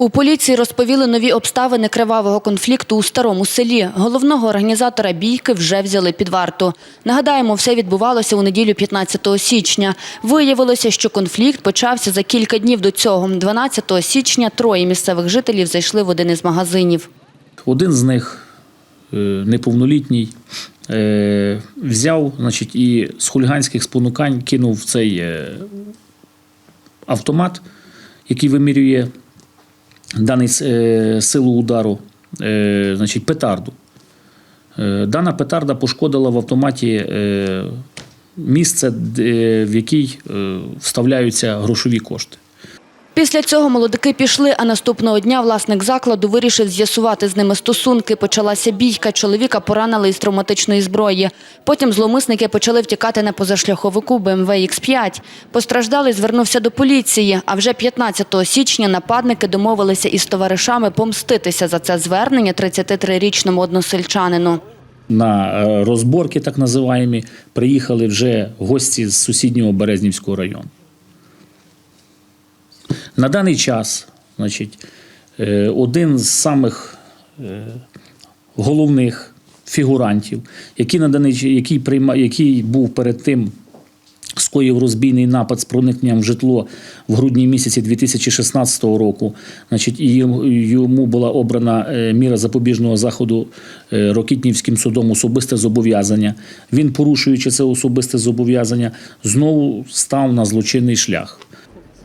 У поліції розповіли нові обставини кривавого конфлікту у старому селі. Головного організатора бійки вже взяли під варту. Нагадаємо, все відбувалося у неділю 15 січня. Виявилося, що конфлікт почався за кілька днів до цього. 12 січня троє місцевих жителів зайшли в один із магазинів. Один з них е, неповнолітній. е, Взяв, значить, і з хуліганських спонукань кинув цей е, автомат, який вимірює даний е, силу удару, е, значить, петарду. Е, Дана петарда пошкодила в автоматі місце, в який е, вставляються грошові кошти. Після цього молодики пішли, а наступного дня власник закладу вирішив з'ясувати з ними стосунки. Почалася бійка, чоловіка поранили із травматичної зброї. Потім зловмисники почали втікати на позашляховику BMW X5. Постраждалий звернувся до поліції, а вже 15 січня нападники домовилися із товаришами помститися за це звернення 33-річному односельчанину. На е, розборки, так називаємо, приїхали вже гості з сусіднього Березнівського району. На даний час, значить, е, один з самих е, головних фігурантів, який, на даний, який, прийма, який був перед тим скоїв розбійний напад з проникненням в житло в грудні місяці 2016 року. Значить, і йому- була обрана е, міра запобіжного заходу Рокітнівським судом особисте зобов'язання. Він, порушуючи це особисте зобов'язання, знову став на злочинний шлях.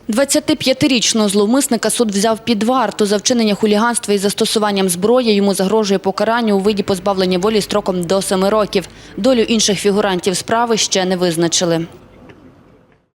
25-річного зловмисника суд взяв під варту за вчинення хуліганства із застосуванням зброї. Йому загрожує покарання у виді позбавлення волі строком до 7 років. Долю інших фігурантів справи ще не визначили.